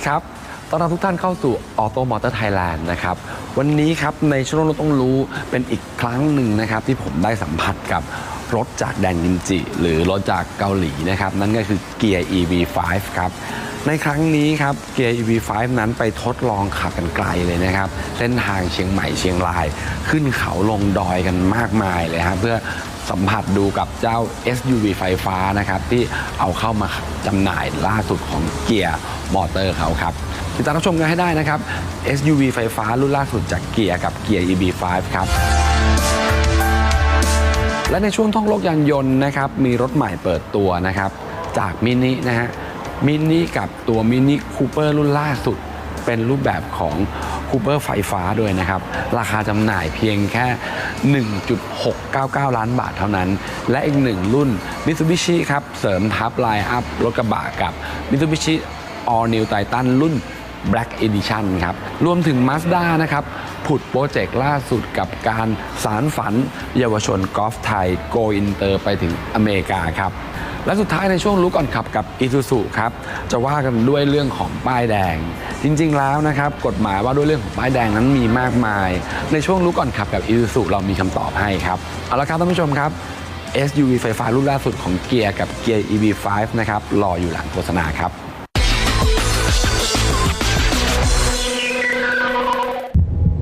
ดีครับ ต้อนรับทุกท่านเข้าสู่ออโตมอเตอร์ไทยแลนด์นะครับ วันนี้ครับในช่วงเราต้องรู้เป็นอีกครั้งหนึ่งนะครับ ที่ผมได้สัมผัสกับ รถจากแดนกิมจิ หรือรถจากเกาหลีนะครับ นั่นก็คือเกียร์ EV5 ครับในครั้งนี้ครับเกียร์ EV5 นั้นไปทดลองขับกันไกลเลยนะครับ เส้นทางเชียงใหม่เชียงราย ขึ้นเขาลงดอยกันมากมายเลยครับเพื่อสัมผัสดูกับเจ้า SUV ไฟฟ้านะครับที่เอาเข้ามาจำหน่ายล่าสุดของเกียร์มอเตอร์เขาครับติดตามรับชมกันให้ได้นะครับ SUV ไฟฟ้ารุ่นล่าสุดจากเกียร์กับเกียร์ EB5 ครับ และในช่วงท่องโลกยานยนต์นะครับมีรถใหม่เปิดตัวนะครับจากมินินะฮะมินิกับตัวมินิคูเปอร์รุ่นล่าสุด เป็นรูปแบบของคูเปอร์ไฟฟ้าด้วยนะครับ ราคาจำหน่ายเพียงแค่ 1.699 ล้านบาทเท่านั้น และอีกหนึ่งรุ่น Mitsubishi ครับ เสริมทับไลน์อัพรถกระบะกับ Mitsubishi All New Titan รุ่น Black Edition ครับ รวมถึง Mazda นะครับ ผุดโปรเจกต์ล่าสุดกับการสารฝันเยาวชนกอล์ฟไทยโกอินเตอร์ไปถึงอเมริกาครับและสุดท้ายในช่วงรู้ก่อนขับกับ i s u z u ครับจะว่ากันด้วยเรื่องของป้ายแดง จริง ๆ แล้วนะครับกฎหมายว่าด้วยเรื่องของป้ายแดงนั้นมีมากมาย ในช่วงรู้ก่อนขับกับ i s u z u เรามีคำตอบให้ครับเอาละครับท่านผู้ชมครับ SUV ไฟฟ้ารุ่นล่าสุดของเกียร์กับเกียร์ EV5 นะครับรออยู่หลังโฆษณาครับ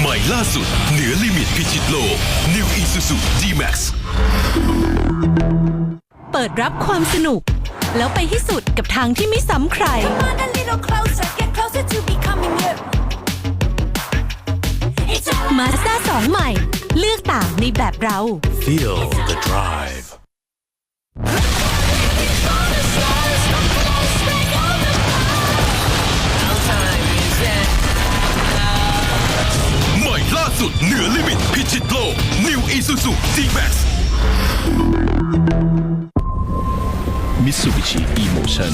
ใหม่ล่าสุด เหนือลิมิตพิชิตโลก New Isuzu D-Max เปิดรับความสนุก แล้วไปให้สุดกับทางที่ไม่ซ้ำใคร Come on a little closer, get closer to becoming you. It's all มาสด้า2ใหม่ เลือกต่างในแบบเรา Feel the drive สุด เหนือลิมิตพิชิตโลก New Isuzu D-Max Mitsubishi Emotion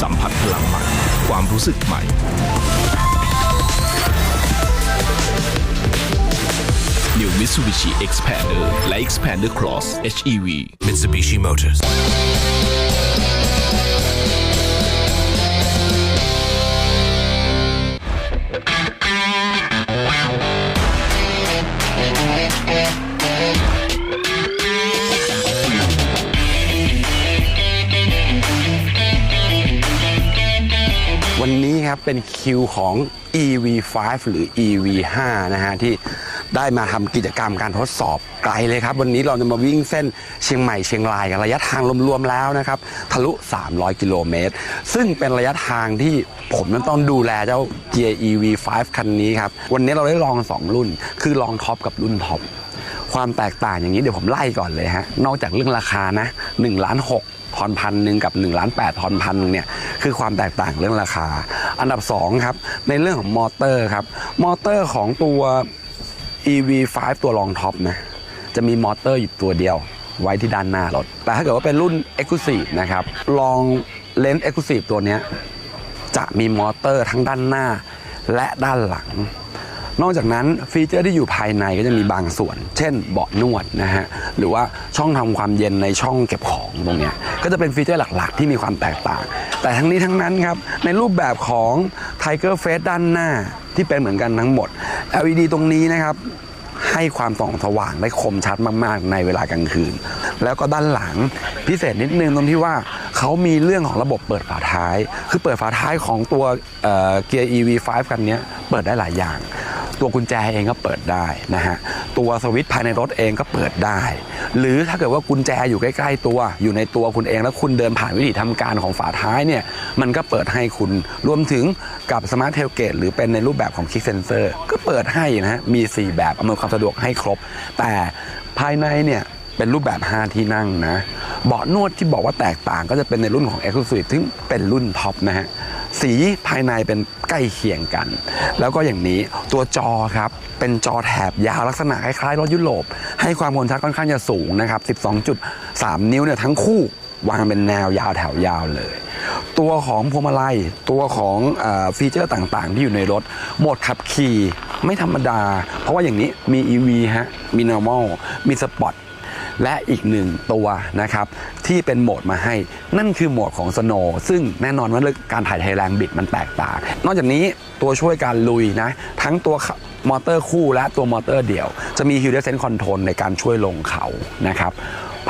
สัมผัสพลังใหม่ ความรู้สึกใหม่ New Mitsubishi Expander และ Expander Cross HEV Mitsubishi Motors เป็นคิวของ EV5 หรือ EV5 นะฮะที่ได้มาทำกิจกรรมการทดสอบไกลเลยครับ วันนี้เราจะมาวิ่งเส้นเชียงใหม่เชียงรายกันระยะทางรวมๆแล้วนะครับ ทะลุ 300 กิโลเมตร ซึ่งเป็นระยะทางที่ผมนั้นต้องดูแลเจ้าเกียร์ EV5 คันนี้ครับ วันนี้เราได้ลอง 2 รุ่น คือลองท็อปกับรุ่นท็อปความแตกต่างอย่างนี้เดี๋ยวผมไล่ก่อนเลยฮะนอกจากเรื่องราคานะ1ล้าน6 อนพันหนึ่งกับ1ล้าน8ทอนพันหนึ่งเนี่ยคือความแตกต่างเรื่องราคา อันดับ2ครับในเรื่องของมอเตอร์ครับมอเตอร์ของตัว EV5 ตัวรองท็อปนะจะมีมอเตอร์อยู่ตัวเดียวไว้ที่ด้านหน้ารถ แต่ถ้าเกิดว่าเป็นรุ่น Exclusive นะครับลองเลนส์ Exclusive ตัวนี้จะมีมอเตอร์ทั้งด้านหน้าและด้านหลัง นอกจากนั้นฟีเจอร์ที่อยู่ภายในก็จะมีบางส่วน เช่นเบาะนวดนะฮะหรือว่าช่องทำความเย็นในช่องเก็บของตรงเนี้ยก็จะเป็นฟีเจอร์หลักๆ ที่มีความแตกต่าง แต่ทั้งนี้ทั้งนั้นครับในรูปแบบของ Tiger Face ด้านหน้าที่เป็นเหมือนกันทั้งหมด LED ตรงนี้นะครับให้ความส่องสว่างได้คมชัดมากๆ ในเวลากลางคืน แล้วก็ด้านหลังพิเศษนิดนึงตรงที่ว่าเขามีเรื่องของระบบเปิดฝาท้าย คือเปิดฝาท้ายของตัวเกียร์ EV5 คันนี้เปิดได้หลายอย่าง ตัวกุญแจเองก็เปิดได้นะฮะตัวสวิตช์ภายในรถเองก็เปิดได้ หรือถ้าเกิดว่ากุญแจอยู่ใกล้ ๆ ตัว อยู่ในตัวคุณเองแล้วคุณเดินผ่านวิธีทำการของฝาท้ายเนี่ยมันก็เปิดให้คุณรวมถึงกับสมาร์ทเทลเกตหรือเป็นในรูปแบบของคิกเซนเซอร์ก็เปิดให้นะฮะมี 4 แบบอำนวยความสะดวกให้ครบ แต่ภายในเนี่ยเป็นรูปแบบ 5 ที่นั่งนะ เบาะนวดที่บอกว่าแตกต่างก็จะเป็นในรุ่นของ e x c l u s i v e ซึ่งเป็นรุ่นท็อปนะฮะ สีภายในเป็นใกล้เคียงกัน แล้วก็อย่างนี้ตัวจอครับ เป็นจอแถบยาวลักษณะคล้ายๆรถยุโรป ให้ความคมชัดค่อนข้างจะสูงนะครับ 12.3 นิ้วเนี่ยทั้งคู่วางเป็นแนวยาวแถวยาวเลย ตัวของพวงมาลัย ตัวของออฟีเจอร์ต่างๆ ที่อยู่ในรถ โหมดขับขี่ไม่ธรรมดา เพราะว่าอย่างนี้มี EV ฮะมี normal มี sport และอีกหนึ่งตัวนะครับที่เป็นโหมดมาให้ นั่นคือโหมดของ Snow ซึ่งแน่นอนว่าเลืองการถ่ายเทแรงบิดมันแตกต่าง นอกจากนี้ตัวช่วยการลุยนะ ทั้งตัวมอเตอร์คู่และตัวมอเตอร์เดี่ยว จะมี Hill Descent Control ในการช่วยลงเขานะครับ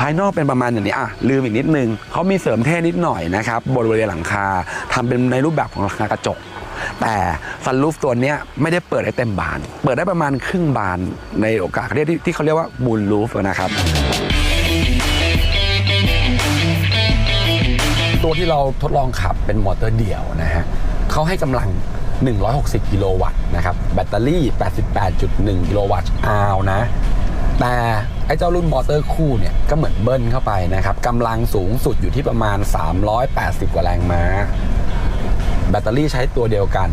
ภายนอกเป็นประมาณอย่างนี้อะลืมอีกนิดนึงเขามีเสริมเท่นิดหน่อยนะครับบริเวณหลังคาทำเป็นในรูปแบบของหลังคากระจก แต่ซันรูฟตัวนี้ไม่ได้เปิดได้เต็มบาน เปิดได้ประมาณครึ่งบานในโอกาสเรียกที่เขาเรียกว่าบูลรูฟนะครับตัวที่เราทดลองขับเป็นมอเตอร์เดี่ยวนะฮะเขาให้กำลัง 160 กิโลวัตต์นะครับ แบตเตอรี่ 88.1 กิโลวัตต์อาวนะ แต่ไอ้เจ้ารุ่นมอเตอร์คู่เนี่ย ก็เหมือนเบิ้ลเข้าไปนะครับกำลังสูงสุดอยู่ที่ประมาณ 380 กว่าแรงม้า แบตเตอรี่ใช้ตัวเดียวกัน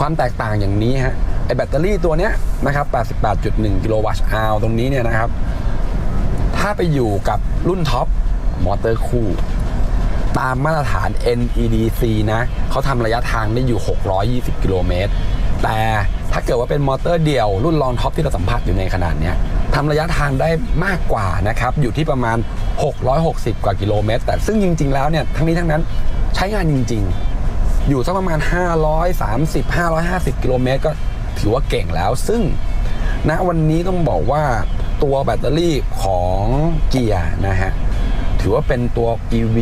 ความแตกต่างอย่างนี้ฮะไอแบตเตอรี่ตัวเนี้ยนะครับ88.1 กิโลวัตต์อาวตรงนี้เนี่ยนะครับ ถ้าไปอยู่กับรุ่นท็อปมอเตอร์คู่ ตามมาตรฐาน NEDC นะเขาทำระยะทางได้อยู่ 620 กิโลเมตร แต่ถ้าเกิดว่าเป็นมอเตอร์เดี่ยว รุ่นรองท็อปที่เราสัมผัสอยู่ในขนาดเนี้ยทำระยะทางได้มากกว่านะครับ อยู่ที่ประมาณ 660 กว่ากิโลเมตร แต่ซึ่งจริง ๆ แล้วเนี่ยทั้งนี้ทั้งนั้นใช้งานจริง ๆ อยู่สักประมาณ 530 550 กิโลเมตรก็ถือว่าเก่งแล้ว ซึ่งณวันนี้ต้องบอกว่าตัวแบตเตอรี่ของเกียร์นะฮะ ถือว่าเป็นตัว EV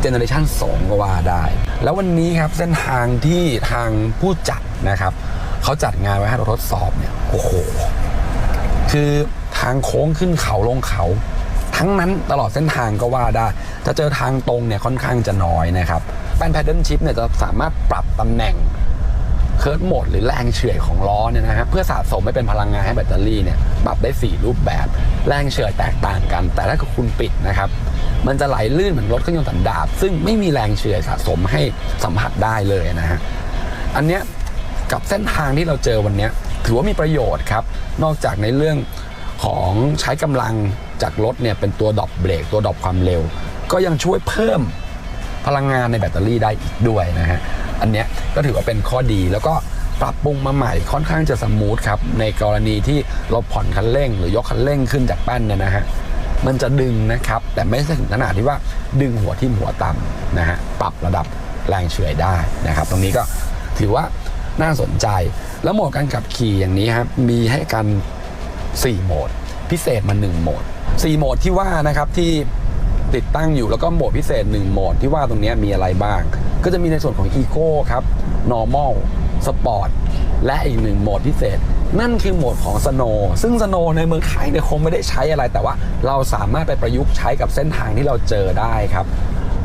เจเนอเรชัน2ก็ว่าได้ แล้ววันนี้ครับเส้นทางที่ทางผู้จัดนะครับ เขาจัดงานไว้ให้เราทดสอบเนี่ย โอ้โห คือทางโค้งขึ้นเขาลงเขา ทั้งนั้นตลอดเส้นทางก็ว่าได้ จะเจอทางตรงเนี่ยค่อนข้างจะน้อยนะครับแป้นแพดเดิลชิพเนี่ยจะสามารถปรับตำแหน่งเคิร์ดโหมดหรือแรงเฉื่อยของล้อเนี่ยนะฮะเพื่อสะสมให้เป็นพลังงานให้แบตเตอรี่เนี่ยปรับได้ 4 รูปแบบ แรงเฉื่อยแตกต่างกัน แต่ถ้าคุณปิดนะครับมันจะไหลลื่นเหมือนรถเครื่องยนต์สันดาปซึ่งไม่มีแรงเฉื่อยสะสมให้สัมผัสได้เลยนะฮะอันเนี้ยกับเส้นทางที่เราเจอวันเนี้ยถือว่ามีประโยชน์ครับ นอกจากในเรื่อง ของใช้กำลังจากรถเนี่ยเป็นตัวดรอปเบรกตัวดรอปความเร็ว ก็ยังช่วยเพิ่มพลังงานในแบตเตอรี่ได้อีกด้วยนะฮะอันเนี้ยก็ถือว่าเป็นข้อดีแล้วก็ปรับปรุงมาใหม่ค่อนข้างจะสมูทครับในกรณีที่เราผ่อนคันเร่ง หรือยกคันเร่งขึ้นจากแป้นเนี่ยนะฮะมันจะดึงนะครับ แต่ไม่ใช่ถึงขนาดที่ว่าดึงหัวที่หัวต่ำนะฮะปรับระดับแรงเฉื่อยได้นะครับ ตรงนี้ก็ถือว่าน่าสนใจ แล้วโหมดการขับขี่อย่างนี้ครับมีให้กัน 4โหมด พิเศษมา1โหมด4โหมดที่ว่านะครับที่ติดตั้งอยู่แล้วก็โหมดพิเศษ1โหมดที่ว่าตรงนี้มีอะไรบ้าง ก็จะมีในส่วนของ Eco ครับ Normal Sport และอีกหนึ่งโหมดพิเศษ นั่นคือโหมดของ Snow ซึ่ง Snow ในเมืองไทยเนี่ยคงไม่ได้ใช้อะไร แต่ว่าเราสามารถไปประยุกต์ใช้กับเส้นทางที่เราเจอได้ครับ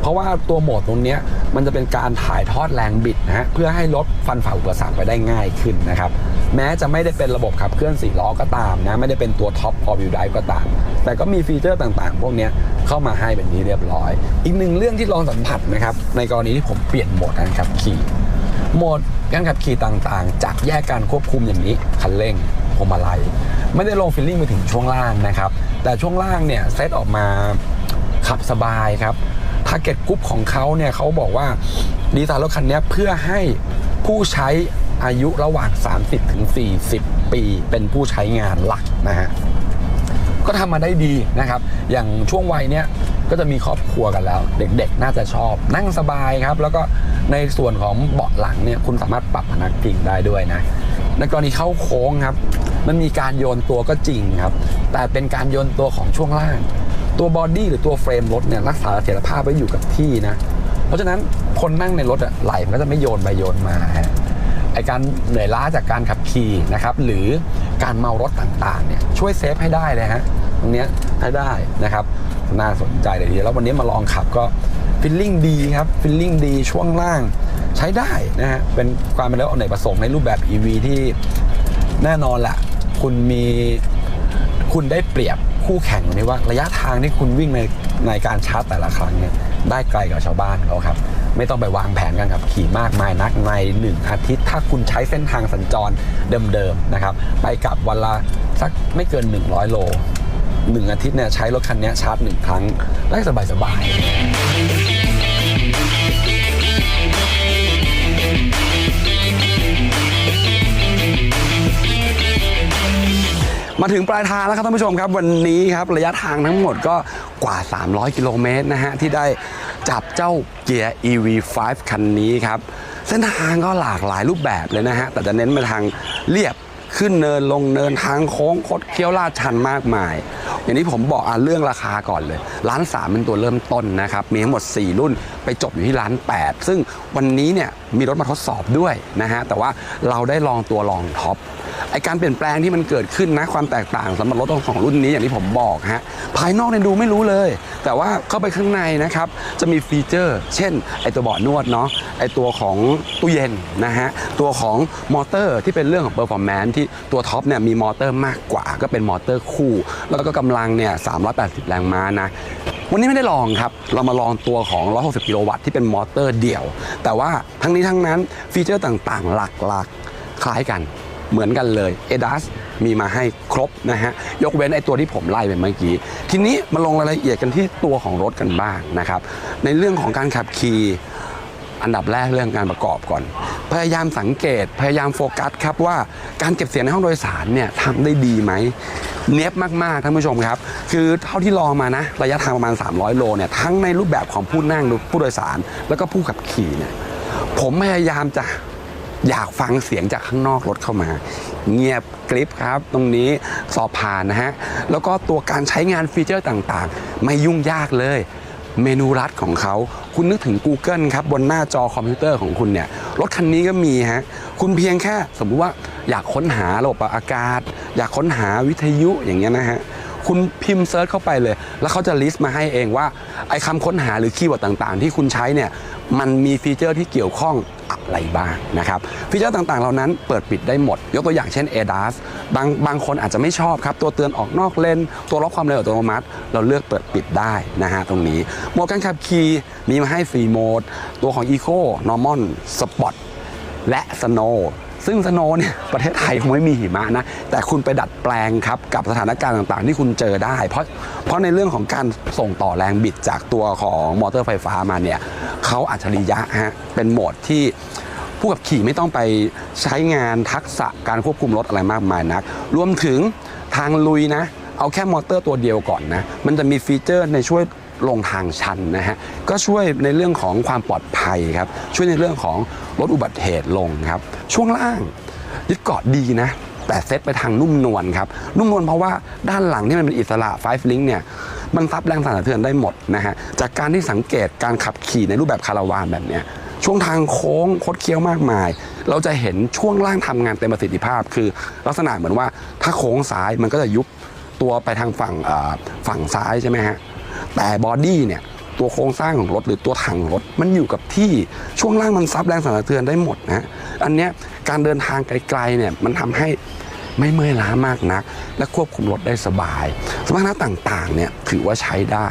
เพราะว่าตัวโหมดตรงนี้มันจะเป็นการถ่ายทอดแรงบิดนะฮะเพื่อให้รถฟันฝ่าอุปสรรคไปได้ง่ายขึ้นนะครับแม้จะไม่ได้เป็นระบบขับเคลื่อน4ล้อก็ตามนะไม่ได้เป็นตัวท็อปออ l วิวไดก็ตาม แต่ก็มีฟีเจอร์ต่างๆ พวกนี้เข้ามาให้เป็นที่เรียบร้อย อีกหนึ่งเรื่องที่ลองสัมผัสนะครับในกรณีที่ผมเปลี่ยนโหมดการขับขี่โหมดการขับขี่ต่างๆ จากแยกการควบคุมอย่างนี้คันเร่งพวงมาลัยไม่ได้ลงฟิลลิ่งไปถึงช่วงล่างนะครับ แต่ช่วงล่างเนี่ยเซตออกมาขับสบายครับ ร์เก็ตกรุ๊ปของเขาเนี่ยเขาบอกว่าดีไซน์รถคันนี้เพื่อให้ผู้ใช้อายุระหว่าง 30ถึง40 ปี เป็นผู้ใช้งานหลักนะฮะก็ทำมาได้ดีนะครับ อย่างช่วงวัยเนี้ยก็จะมีครอบครัวกันแล้ว เด็กๆ น่าจะชอบ นั่งสบายครับ แล้วก็ในส่วนของเบาะหลังเนี่ยคุณสามารถปรับพนักพิงได้ด้วยนะ ในกรณีเข้าโค้งครับ มันมีการโยนตัวก็จริงครับ แต่เป็นการโยนตัวของช่วงล่าง ตัวบอดี้หรือตัวเฟรมรถเนี่ยรักษาเสถียรภาพไว้อยู่กับที่นะ เพราะฉะนั้นคนนั่งในรถอะไหล่มันก็จะไม่โยนไปโยนมาไอการเหนื่อยล้าจากการขับขี่นะครับหรือการเมารถต่างๆเนี่ยช่วยเซฟให้ได้เลยฮะตรงเนี้ยให้ได้นะครับน่าสนใจเลยทีเดียวแล้ววันนี้มาลองขับก็ฟิลลิ่งดีครับฟิลลิ่งดีช่วงล่างใช้ได้นะฮะเป็นความเป็นแล้วอเนกประสงค์ในรูปแบบ EV ที่แน่นอนแหละคุณมีคุณได้เปรียบ คู่แข่งตรงนี้ว่าระยะทางที่คุณวิ่งในในการชาร์จแต่ละครั้งเนี่ยได้ไกลกว่าชาวบ้านเขาครับ ไม่ต้องไปวางแผนกันขับ ขี่มากมายนักใน 1 อาทิตย์ ถ้าคุณใช้เส้นทางสัญจรเดิมๆนะครับ ไปกลับวันละสักไม่เกิน 100 โลหนึ่งอาทิตย์เนี่ยใช้รถคันนี้ชาร์จหนึ่งครั้งได้สบายๆ มาถึงปลายทางแล้วครับท่านผู้ชมครับวันนี้ครับระยะทางทั้งหมดก็กว่า 300 กิโลเมตรนะฮะที่ได้จับเจ้าเกียร์ EV5 คันนี้ครับเส้นทางก็หลากหลายรูปแบบเลยนะฮะแต่จะเน้นไปทางเรียบขึ้นเนินลงเนินทางโค้งคดเคี้ยวลาดชันมากมาย อย่างที่ผมบอกอะเรื่องราคาก่อนเลยล้านสามเป็นตัวเริ่มต้นนะครับมีทั้งหมด 4 รุ่นไปจบอยู่ที่ล้าน 8 ซึ่งวันนี้เนี่ยมีรถมาทดสอบด้วยนะฮะแต่ว่าเราได้ลองตัวลองท็อปไอการเปลี่ยนแปลงที่มันเกิดขึ้นนะความแตกต่างสำหรับรถทั้งสองรุ่นนี้อย่างที่ผมบอกฮะภายนอกเนี่ยดูไม่รู้เลย แต่ว่าเข้าไปข้างในนะครับจะมีฟีเจอร์ เช่นไอตัวเบาะนวดเนาะไอตัวของตู้เย็นนะฮะตัวของมอเตอร์ที่เป็นเรื่องของเปอร์ฟอร์แมนซ์ที่ตัวท็อปเนี่ยมีมอเตอร์มากกว่า ก็เป็นมอเตอร์คู่ แล้วก็กำลังเนี่ย380 แรงม้านะ วันนี้ไม่ได้ลองครับ เรามาลองตัวของ 160 กิโลวัตต์ที่เป็นมอเตอร์เดี่ยว แต่ว่าทั้งนี้ทั้งนั้นฟีเจอร์ต่างๆ หลักๆ คล้ายกันเหมือนกันเลย ADAS มีมาให้ครบนะฮะ ยกเว้นไอ้ตัวที่ผมไล่ไปเมื่อกี้ ทีนี้มาลงรายละเอียดกันที่ตัวของรถกันบ้างนะครับ ในเรื่องของการขับขี่ อันดับแรกเรื่องการประกอบก่อน พยายามสังเกตพยายามโฟกัสครับว่าการเก็บเสียงในห้องโดยสารเนี่ยทำได้ดีไหมเนี้ยบมากๆท่านผู้ชมครับ คือเท่าที่ลองมานะ ระยะทางประมาณ 300 โลเนี่ยทั้งในรูปแบบของผู้นั่งผู้โดยสาร แล้วก็ผู้ขับขี่เนี่ยผมพยายามจะอยากฟังเสียงจากข้างนอกรถเข้ามา เงียบกริบครับ ตรงนี้สอบผ่านนะฮะ แล้วก็ตัวการใช้งานฟีเจอร์ต่างๆ ไม่ยุ่งยากเลย เมนูรัดของเขา คุณนึกถึง Google ครับ บนหน้าจอคอมพิวเตอร์ของคุณเนี่ย รถคันนี้ก็มีฮะ คุณเพียงแค่สมมุติว่าอยากค้นหาระบบปรับอากาศ อยากค้นหาวิทยุอย่างเงี้ยนะฮะ คุณพิมพ์เซิร์ชเข้าไปเลย แล้วเขาจะลิสต์มาให้เองว่า ไอ้คำค้นหาหรือคีย์เวิร์ดต่าง ๆ ที่คุณใช้เนี่ย มันมีฟีเจอร์ที่เกี่ยวข้อง อะไรบ้างนะครับฟีเจอร์ต่างๆ เหล่านั้นเปิดปิดได้หมด ยกตัวอย่างเช่น ADAS บางบางคนอาจจะไม่ชอบครับ ตัวเตือนออกนอกเลนตัวล็อกความเร็วอัตโนมัติ เราเลือกเปิดปิดได้นะฮะตรงนี้โหมดการขับขี่มีมาให้ฟรีโหมด ตัวของ Eco Normal Sport และ Snow ซึ่งสโนว์เนี่ยประเทศไทยคงไม่มีหิมะนะ แต่คุณไปดัดแปลงครับกับสถานการณ์ต่างๆ ที่คุณเจอได้ เพราะเพราะในเรื่องของการส่งต่อแรงบิดจากตัวของมอเตอร์ไฟฟ้ามาเนี่ยเขาอัจฉริยะฮะเป็นโหมดที่ผู้ขับขี่ไม่ต้องไปใช้งานทักษะการควบคุมรถอะไรมากมายนัก รวมถึงทางลุยนะ เอาแค่มอเตอร์ตัวเดียวก่อนนะ มันจะมีฟีเจอร์ในช่วย ลงทางชันนะฮะก็ช่วยในเรื่องของความปลอดภัยครับช่วยในเรื่องของลดอุบัติเหตุลงครับ ช่วงล่างยึดเกาะดีนะแต่เซตไปทางนุ่มนวลครับนุ่มนวลเพราะว่าด้านหลังที่มันเป็นอิสระไฟฟ์ลิงเนี่ยมันซับแรงสั่นสะเทือนได้หมดนะฮะจากการที่สังเกตการขับขี่ในรูปแบบคาราวานแบบเนี้ยช่วงทางโค้งคดเคี้ยวมากมาย เราจะเห็นช่วงล่างทำงานเต็มประสิทธิภาพ คือลักษณะเหมือนว่าถ้าโค้งซ้ายมันก็จะยุบตัวไปทางฝั่งฝั่งซ้ายใช่ไหมฮะ แต่บอดี้เนี่ยตัวโครงสร้างของรถหรือตัวถังรถมันอยู่กับที่ช่วงล่างมันซับแรงสั่นสะเทือนได้หมดนะอันเนี้ยการเดินทางไกลๆเนี่ยมันทำให้ไม่เมื่อยล้ามากนัก และควบคุมรถได้สบาย สมรรถนะต่างๆเนี่ยถือว่าใช้ได้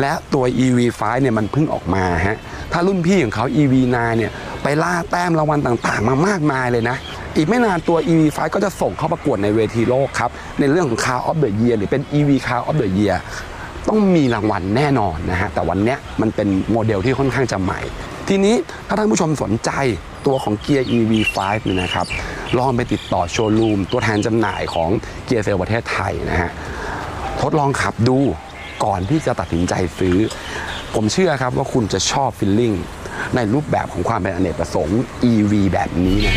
และตัว EV5 เนี่ยมันเพิ่งออกมาฮะถ้ารุ่นพี่ของเขา EV9 เนี่ยไปล่าแต้มรางวัลต่างๆ มามากมายเลยนะอีกไม่นานตัว EV5 ก็จะส่งเข้าประกวดในเวทีโลกครับ ในเรื่องของ Car of the Year หรือเป็น EV Car of the Year ต้องมีรางวัลแน่นอนนะฮะแต่วันนี้มันเป็นโมเดลที่ค่อนข้างจะใหม่ ทีนี้ถ้าท่านผู้ชมสนใจตัวของเกียร์ EV5 เนี่ยนะครับลองไปติดต่อโชว์รูม ตัวแทนจำหน่ายของเกียร์เซลประเทศไทยนะฮะทดลองขับดูก่อนที่จะตัดสินใจซื้อ ผมเชื่อครับว่าคุณจะชอบฟิลลิ่งในรูปแบบของความเป็นอเนกประสงค์ EV แบบนี้นะ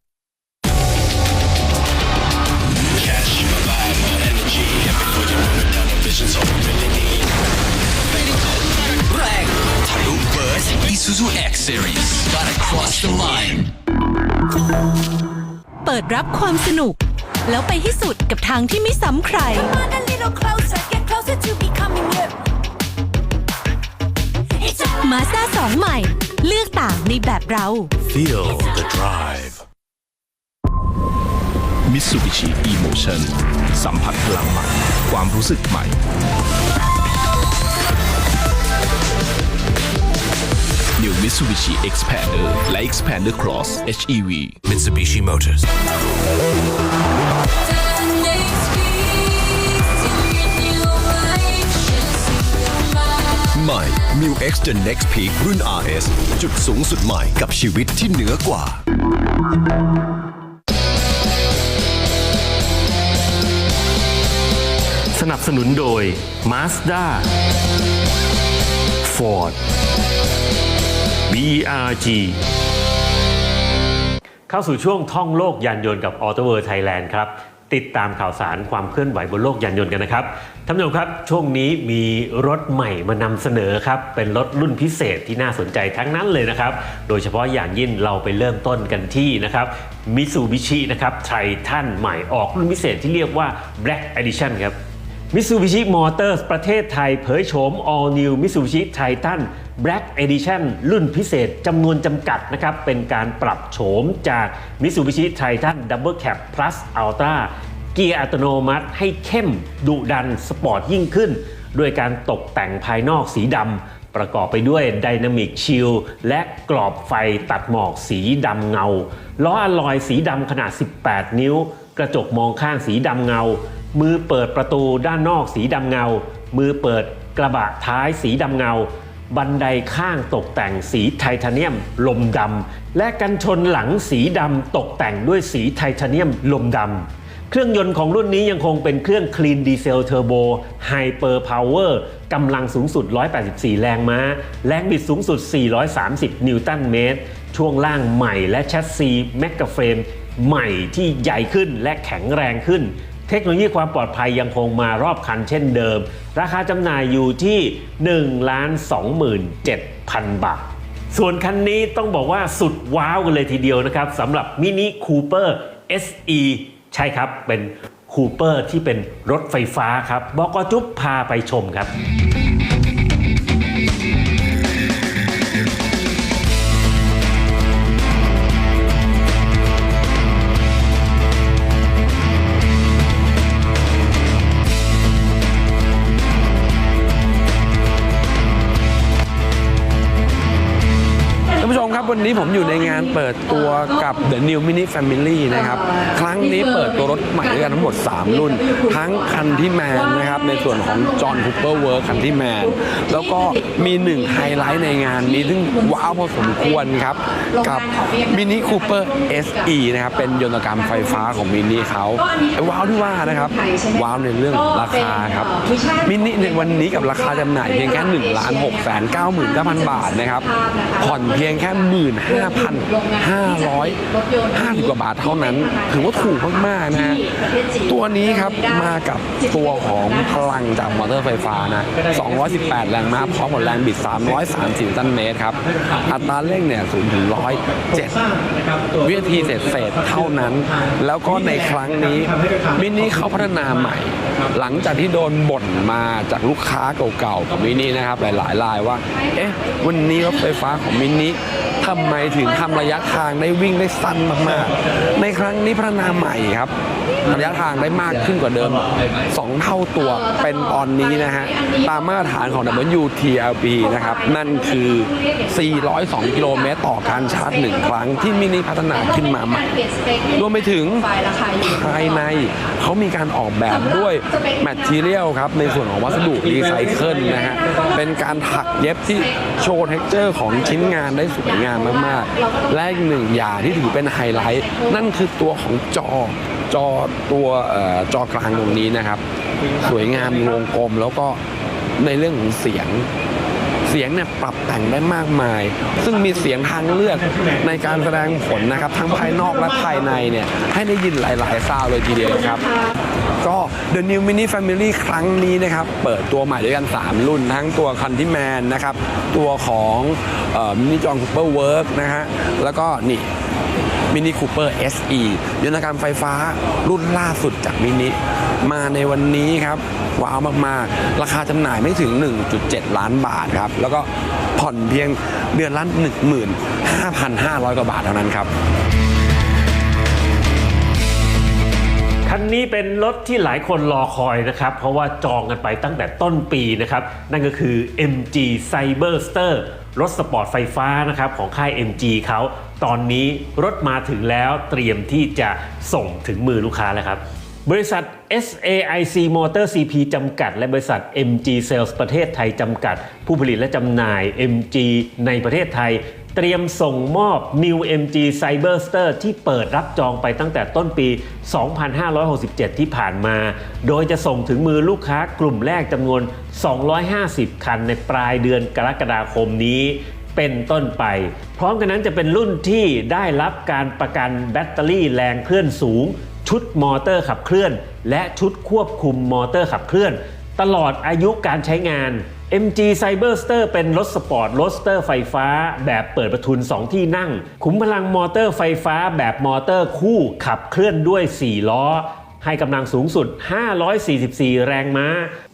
Isuzu X Series gotta cross the line เปิดรับความสนุก แล้วไปให้สุดกับทางที่ไม่ซ้ำใคร Come on a little closer, get closer to becoming you. It's a มาสด้า2ใหม่ เลือกต่างในแบบเรา Feel the drive Mitsubishi Emotion สัมผัสพลังใหม่ความรู้สึกใหม่ New Mitsubishi Xpander และ Xpander Cross HEV Mitsubishi Motors ใหม่ New X The Next Peak รุ่น RS จุดสูงสุดใหม่กับชีวิตที่เหนือกว่า สนับสนุนโดย Mazda Ford BRG เข้าสู่ช่วงท่องโลกยานยนต์กับ Auto World Thailand ครับ ติดตามข่าวสารความเคลื่อนไหวบนโลกยานยนต์กันนะครับท่านผู้ชมครับ ช่วงนี้มีรถใหม่มานำเสนอครับ เป็นรถรุ่นพิเศษที่น่าสนใจทั้งนั้นเลยนะครับ โดยเฉพาะอย่างยิ่งเราไปเริ่มต้นกันที่นะครับมิซูบิชินะครับไททันใหม่ออกรุ่นพิเศษที่เรียกว่า Black Edition ครับ Mitsubishi Motors ประเทศไทยเผยโฉม All New Mitsubishi Triton Black Edition รุ่นพิเศษจำนวนจำกัดนะครับ เป็นการปรับโฉมจาก Mitsubishi Triton Double Cab Plus Ultra เกียร์อัตโนมัติให้เข้มดุดันสปอร์ตยิ่งขึ้น ด้วยการตกแต่งภายนอกสีดำประกอบไปด้วย Dynamic Shield และกรอบไฟตัดหมอกสีดำเงา ล้ออะลอยสีดำขนาด 18 นิ้ว กระจกมองข้างสีดำเงา มือเปิดประตูด้านนอกสีดำเงา มือเปิดกระบะท้ายสีดำเงา บันไดข้างตกแต่งสีไทเทเนียม ลมดำและกันชนหลังสีดำตกแต่งด้วยสีไทเทเนียม ลมดำเครื่องยนต์ของรุ่นนี้ยังคงเป็นเครื่อง Clean Diesel Turbo Hyper Power กำลังสูงสุด 184 แรงม้า แรงบิดสูงสุด 430 นิวตันเมตร ช่วงล่างใหม่และแชสซีแมกกาเฟรมใหม่ที่ใหญ่ขึ้นและแข็งแรงขึ้น เทคโนโลยีความปลอดภัยยังคงมารอบคันเช่นเดิม ราคาจำหน่ายอยู่ที่ 1 27,000 บาท ส่วนคันนี้ต้องบอกว่าสุดว้าวกันเลยทีเดียวนะครับสำหรับมินิคูเปอร์ SE ใช่ครับ เป็นคูเปอร์ที่เป็นรถไฟฟ้าครับบอกจุ๊บพาไปชมครับ นนี้ผมอยู่ในงานเปิดตัวกับ The New Mini Family นะครับ ครั้งนี้เปิดตัวรถใหม่ด้วยกันทั้งหมด 3 รุ่น ทั้งคันที่แมนนะครับ ในส่วนของ John Cooper Work คันที่แมน แล้วก็มีหนึ่งไฮไลท์ในงานนี้ซึ่งว้าวพอสมควรครับ กับ Mini Cooper SE นะครับ เป็นยนต์กรรมไฟฟ้าของมินิเขาว้าวที่ว่านะครับ ว้าวในเรื่องราคาครับ มินิในวันนี้กับราคาจำหน่ายเพียงแค่1ล้าน6แสน9 9 0 0 0บาทนะครับผ่อนเพียงแค่หมื่น15,550 กว่าบาทเท่านั้น ถือว่าถูกมากๆนะ ตัวนี้ครับมากับตัวของพลังจากมอเตอร์ไฟฟ้านะ 218 แรงม้าพร้อมกับแรงบิด 330นิวตันเมตรครับ อัตราเร่งเนี่ย0ถึง107 วินาทีเศษเศษเท่านั้น แล้วก็ในครั้งนี้มินิเขาพัฒนาใหม่ หลังจากที่โดนบ่นมาจากลูกค้าเก่าๆของมินินะครับหลายๆรายว่า เอ๊ะ วันนี้รถไฟฟ้าของมินิ ทำไมถึงทำระยะทางได้วิ่งได้สั้นมากๆ ในครั้งนี้พัฒนาใหม่ครับ ระยะทางได้มากขึ้นกว่าเดิม 2 เท่าตัวเป็นตอนนี้นะฮะ ตามมาตรฐานของ WTLB นะครับ นั่นคือ 402 กิโลเมตรต่อการชาร์จหนึ่งครั้งที่มินิพัฒนาขึ้นมาใหม่รวมไปถึงภายในเขามีการออกแบบด้วยแมทเทียลครับ ในส่วนของวัสดุรีไซเคิลนะฮะ เป็นการถักเย็บที่โชว์เท็กเจอร์ของชิ้นงานได้สวยงามมากๆ และอีกหนึ่งอย่างที่ถือเป็นไฮไลท์ นั่นคือตัวของจอจอตัวเอ่อจอกลางตรงนี้นะครับ สวยงามมีวงกลมแล้วก็ในเรื่องของเสียง เสียงเนี่ยปรับแต่งได้มากมาย ซึ่งมีเสียงทางเลือกในการแสดงผลนะครับ ทั้งภายนอกและภายในเนี่ยให้ได้ยินหลายๆซาวเลยทีเดียวครับก็ The New Mini Family ครั้งนี้นะครับ เปิดตัวใหม่ด้วยกัน 3 รุ่น ทั้งตัว Countryman นะครับ ตัวของเอ่อ Mini John Cooper Work นะฮะ แล้วก็นี่มินิคูเปอร์ SE ยนตกรรมไฟฟ้ารุ่นล่าสุดจากมินิ มาในวันนี้ครับว้าวมากๆ ราคาจำหน่ายไม่ถึง 1.7 ล้านบาทครับ แล้วก็ผ่อนเพียงเดือนละ15,500 กว่าบาทเท่านั้นครับคันนี้เป็นรถที่หลายคนรอคอยนะครับ เพราะว่าจองกันไปตั้งแต่ต้นปีนะครับ นั่นก็คือ MG Cyberster รถสปอร์ตไฟฟ้านะครับของค่าย MG เขา ตอนนี้รถมาถึงแล้วเตรียมที่จะส่งถึงมือลูกค้าแล้วครับ บริษัท SAIC Motor CP จำกัด และบริษัท MG Sales ประเทศไทยจำกัด ผู้ผลิตและจำหน่าย MG ในประเทศไทย เตรียมส่งมอบ New MG Cyberster ที่เปิดรับจองไปตั้งแต่ต้นปี 2567 ที่ผ่านมา โดยจะส่งถึงมือลูกค้ากลุ่มแรกจำนวน 250 คันในปลายเดือนกรกฎาคมนี้เป็นต้นไป พร้อมกันนั้นจะเป็นรุ่นที่ได้รับการประกันแบตเตอรี่แรงเคลื่อนสูง ชุดมอเตอร์ขับเคลื่อน และชุดควบคุมมอเตอร์ขับเคลื่อน ตลอดอายุการใช้งาน MG Cyberster เป็นรถสปอร์ตรถสเตอร์ไฟฟ้า แบบเปิดประทุน 2 ที่นั่ง ขุมพลังมอเตอร์ไฟฟ้าแบบมอเตอร์คู่ขับเคลื่อนด้วย 4 ล้อ ให้กำลังสูงสุด 544 แรงม้า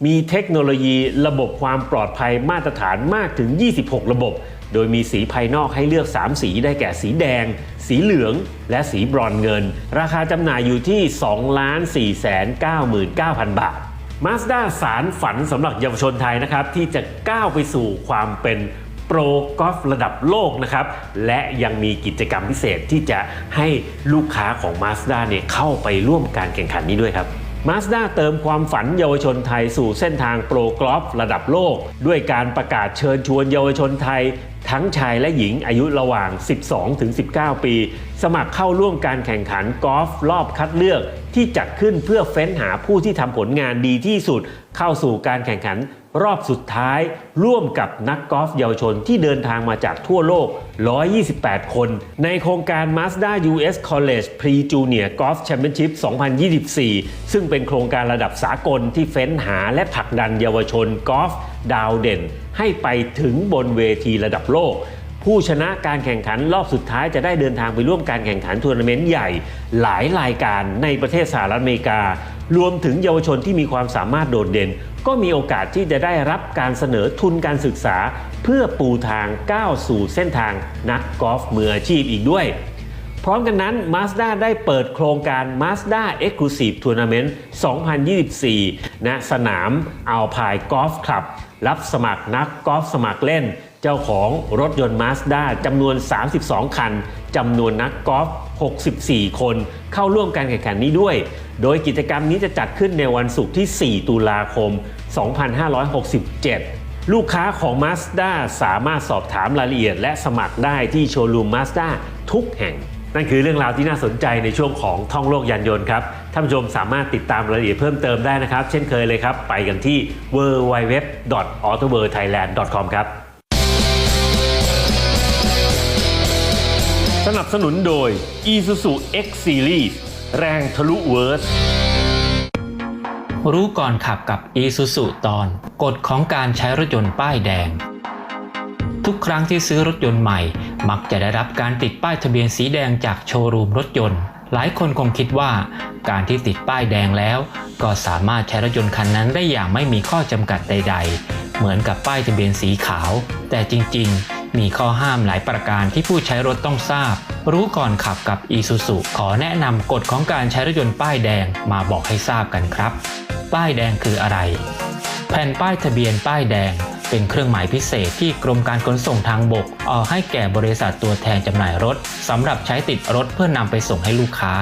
มีเทคโนโลยีระบบความปลอดภัยมาตรฐานมากถึง 26 ระบบ โดยมีสีภายนอกให้เลือก 3 สีได้แก่สีแดง สีเหลือง และสีบรอนเงิน ราคาจำหน่ายอยู่ที่ 2 4 9 9 0 0 0 บาทมาสด้าสารฝันสำหรับเยาวชนไทยนะครับ ที่จะก้าวไปสู่ความเป็นโปรกอล์ฟระดับโลกนะครับ และยังมีกิจกรรมพิเศษที่จะให้ลูกค้าของ Mazda เนี่ยเข้าไปร่วมการแข่งขันนี้ด้วยครับ มาสด้าเติมความฝันเยาวชนไทยสู่เส้นทางโปรกอล์ฟระดับโลก ด้วยการประกาศเชิญชวนเยาวชนไทย ทั้งชายและหญิงอายุระหว่าง 12-19 ปี สมัครเข้าร่วมการแข่งขันกอล์ฟรอบคัดเลือกที่จัดขึ้นเพื่อเฟ้นหาผู้ที่ทำผลงานดีที่สุด เข้าสู่การแข่งขัน รอบสุดท้ายร่วมกับนักกอล์ฟเยาวชนที่เดินทางมาจากทั่วโลก 128 คน ในโครงการ Mazda US College Pre-Junior Golf Championship 2024 ซึ่งเป็นโครงการระดับสากลที่เฟ้นหาและผลักดันเยาวชนกอล์ฟดาวเด่น ให้ไปถึงบนเวทีระดับโลกผู้ชนะการแข่งขันรอบสุดท้ายจะได้เดินทางไปร่วมการแข่งขันทัวร์นาเมนต์ใหญ่หลายรายการในประเทศสหรัฐอเมริกา รวมถึงเยาวชนที่มีความสามารถโดดเด่น ก็มีโอกาสที่จะได้รับการเสนอทุนการศึกษา เพื่อปูทางก้าวสู่เส้นทางนักกอล์ฟมืออาชีพอีกด้วย พร้อมกันนั้น Mazda ได้เปิดโครงการ Mazda Exclusive Tournament 2024 ณ สนามอัลพายกอล์ฟคลับ รับสมัครนักกอล์ฟสมัครเล่น เจ้าของรถยนต์ Mazda จำนวน 32 คันจำนวนนักกอล์ฟ 64 คนเข้าร่วมการแข่งขันนี้ด้วย โดยกิจกรรมนี้จะจัดขึ้นในวันศุกร์ที่ 4 ตุลาคม 2567ลูกค้าของ Mazda สามารถสอบถามรายละเอียดและสมัครได้ที่โชว์รูม Mazda ทุกแห่ง นั่นคือเรื่องราวที่น่าสนใจในช่วงของท่องโลกยานยนต์ครับ ท่านผู้ชมสามารถติดตามรายละเอียดเพิ่มเติมได้นะครับ เช่นเคยเลยครับ ไปกันที่ www.autoworldthailand.com ครับ สนับสนุนโดย Isuzu X Series แรงทะลุเวิร์สรู้ก่อนขับกับ Isuzu ตอน กฎของการใช้รถยนต์ป้ายแดง ทุกครั้งที่ซื้อรถยนต์ใหม่ มักจะได้รับการติดป้ายทะเบียนสีแดงจากโชว์รูมรถยนต์ หลายคนคงคิดว่า การที่ติดป้ายแดงแล้ว ก็สามารถใช้รถยนต์คันนั้นได้อย่างไม่มีข้อจำกัดใด ๆ เหมือนกับป้ายทะเบียนสีขาว แต่จริง ๆ มีข้อห้ามหลายประการที่ผู้ใช้รถต้องทราบ รู้ก่อนขับกับ Isuzu ขอแนะนำกฎของการใช้รถยนต์ป้ายแดงมาบอกให้ทราบกันครับ ป้ายแดงคืออะไร แผ่นป้ายทะเบียนป้ายแดง เป็นเครื่องหมายพิเศษที่กรมการขนส่งทางบกออกให้แก่บริษัทตัวแทนจำหน่ายรถสำหรับใช้ติดรถเพื่อนำไปส่งให้ลูกค้า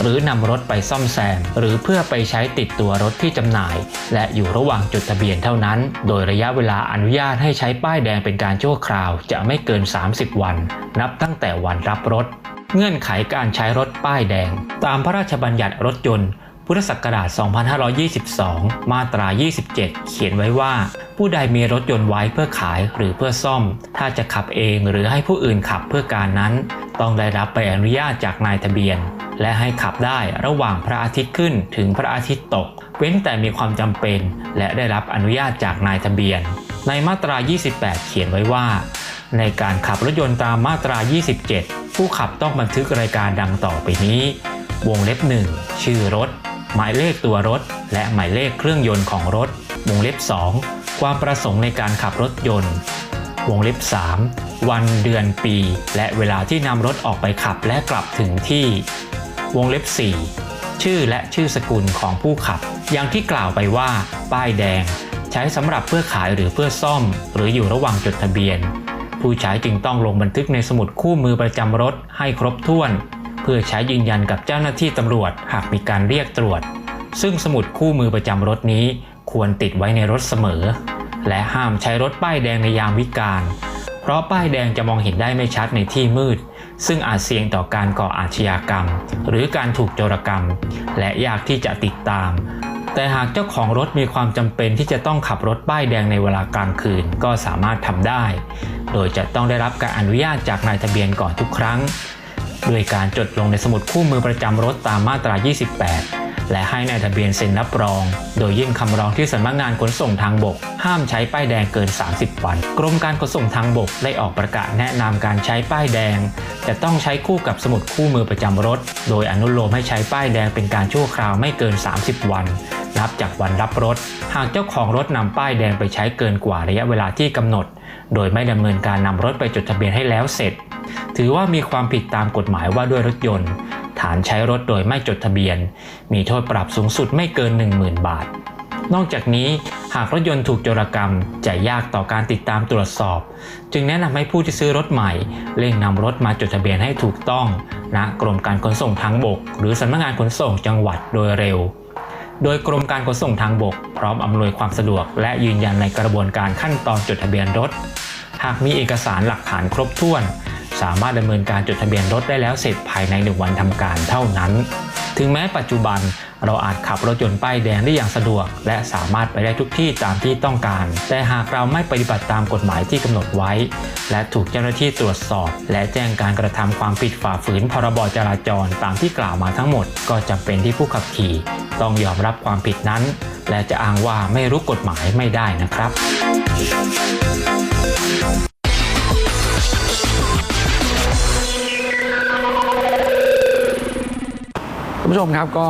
หรือนำรถไปซ่อมแซม หรือเพื่อไปใช้ติดตัวรถที่จำหน่าย และอยู่ระหว่างจดทะเบียนเท่านั้น โดยระยะเวลาอนุญาตให้ใช้ป้ายแดงเป็นการชั่วคราว จะไม่เกิน 30 วัน นับตั้งแต่วันรับรถ เงื่อนไขการใช้รถป้ายแดง ตามพระราชบัญญัติรถยนต์ พุทธศักราช 2522 มาตรา 27 เขียนไว้ว่า ผู้ใดมีรถยนต์ไว้เพื่อขายหรือเพื่อซ่อม ถ้าจะขับเองหรือให้ผู้อื่นขับเพื่อการนั้น ต้องได้รับใบอนุญาตจากนายทะเบียน และให้ขับได้ระหว่างพระอาทิตย์ขึ้นถึงพระอาทิตย์ตก เว้นแต่มีความจำเป็น และได้รับอนุญาตจากนายทะเบียน ในมาตรา 28 เขียนไว้ว่า ในการขับรถยนต์ตามมาตรา 27 ผู้ขับต้องบันทึกรายการดังต่อไปนี้ วงเล็บ 1 ชื่อรถ หมายเลขตัวรถ และหมายเลขเครื่องยนต์ของรถ วงเล็บ 2 ความประสงค์ในการขับรถยนต์ วงเล็บ 3 วันเดือนปี และเวลาที่นำรถออกไปขับและกลับถึงที่ วงเล็บ 4 ชื่อและชื่อสกุลของผู้ขับ อย่างที่กล่าวไปว่า ป้ายแดง ใช้สำหรับเพื่อขายหรือเพื่อซ่อม หรืออยู่ระหว่างจดทะเบียน ผู้ใช้จึงต้องลงบันทึกในสมุดคู่มือประจำรถให้ครบถ้วน เพื่อใช้ยืนยันกับเจ้าหน้าที่ตำรวจหากมีการเรียกตรวจ ซึ่งสมุดคู่มือประจำรถนี้ควรติดไว้ในรถเสมอ และห้ามใช้รถป้ายแดงในยามวิกาลเพราะป้ายแดงจะมองเห็นได้ไม่ชัดในที่มืด ซึ่งอาจเสี่ยงต่อการก่ออาชญากรรม หรือการถูกโจรกรรม และยากที่จะติดตาม แต่หากเจ้าของรถมีความจำเป็นที่จะต้องขับรถป้ายแดงในเวลากลางคืนก็สามารถทำได้ โดยจะต้องได้รับการอนุญาตจากนายทะเบียนก่อนทุกครั้ง ด้วยการจดลงในสมุดคู่มือประจำรถตามมาตรา 28 และให้นายทะเบียนเซ็นรับรอง โดยยื่นคำร้องที่สำนักงานขนส่งทางบก ห้ามใช้ป้ายแดงเกิน 30 วัน กรมการขนส่งทางบกได้ออกประกาศแนะนำการใช้ป้ายแดง จะต้องใช้คู่กับสมุดคู่มือประจำรถ โดยอนุโลมให้ใช้ป้ายแดงเป็นการชั่วคราวไม่เกิน 30 วันนับจากวันรับรถ หากเจ้าของรถนำป้ายแดงไปใช้เกินกว่าระยะเวลาที่กำหนด โดยไม่ดำเนินการนำรถไปจดทะเบียนให้แล้วเสร็จ ถือว่ามีความผิดตามกฎหมายว่าด้วยรถยนต์ ฐานใช้รถโดยไม่จดทะเบียน มีโทษปรับสูงสุดไม่เกิน 10,000 บาท นอกจากนี้หากรถยนต์ถูกโจรกรรมจะยากต่อการติดตามตรวจสอบ จึงแนะนำให้ผู้ที่ซื้อรถใหม่เร่งนำรถมาจดทะเบียนให้ถูกต้องณกรมการขนส่งทางบก หรือสำนักงานขนส่งจังหวัดโดยเร็ว โดยกรมการขนส่งทางบก พร้อมอำนวยความสะดวก และยืนยันในกระบวนการขั้นตอนจดทะเบียนรถ หากมีเอกสารหลักฐานครบถ้วน สามารถดำเนินการจดทะเบียนรถได้แล้วเสร็จภายในหนึ่งวันทำการเท่านั้น ถึงแม้ปัจจุบันเราอาจขับรถยนต์ป้ายแดงได้อย่างสะดวก และสามารถไปได้ทุกที่ตามที่ต้องการ แต่หากเราไม่ปฏิบัติตามกฎหมายที่กำหนดไว้ และถูกเจ้าหน้าที่ตรวจสอบ และแจ้งการกระทำความผิดฝ่าฝืนพรบจราจรตามที่กล่าวมาทั้งหมด ก็จำเป็นที่ผู้ขับขี่ ต้องยอมรับความผิดนั้น และจะอ้างว่าไม่รู้กฎหมายไม่ได้นะครับ คุณผู้ชมครับก็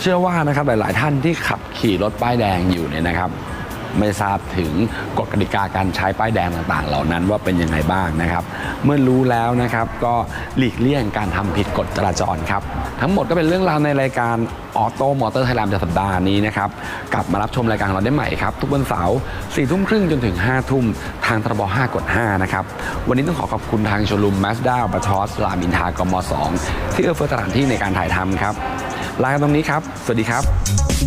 เชื่อว่านะครับหลาย ๆ ท่านที่ขับขี่รถป้ายแดงอยู่เนี่ยนะครับ ไม่ทราบถึงกฎกติกาการใช้ป้ายแดงต่างๆ เหล่านั้นว่าเป็นยังไงบ้างนะครับ เมื่อรู้แล้วนะครับก็หลีกเลี่ยงการทำผิดกฎจราจรครับ ทั้งหมดก็เป็นเรื่องราวในรายการออโต้มอเตอร์ไทยแลนด์สัปดาห์นี้นะครับ กลับมารับชมรายการของเราได้ใหม่ครับ ทุกวันเสาร์4ทุ่มครึ่งจนถึง5ทุ่มทางทรบ5กด5นะครับ วันนี้ต้องขอขอบคุณทางโชว์รูมมาสด้าบัตอสรามินทากม 2 ที่เอื้อเฟื้อสถานที่ในการถ่ายทำครับลากันตรงนี้ครับ สวัสดีครับ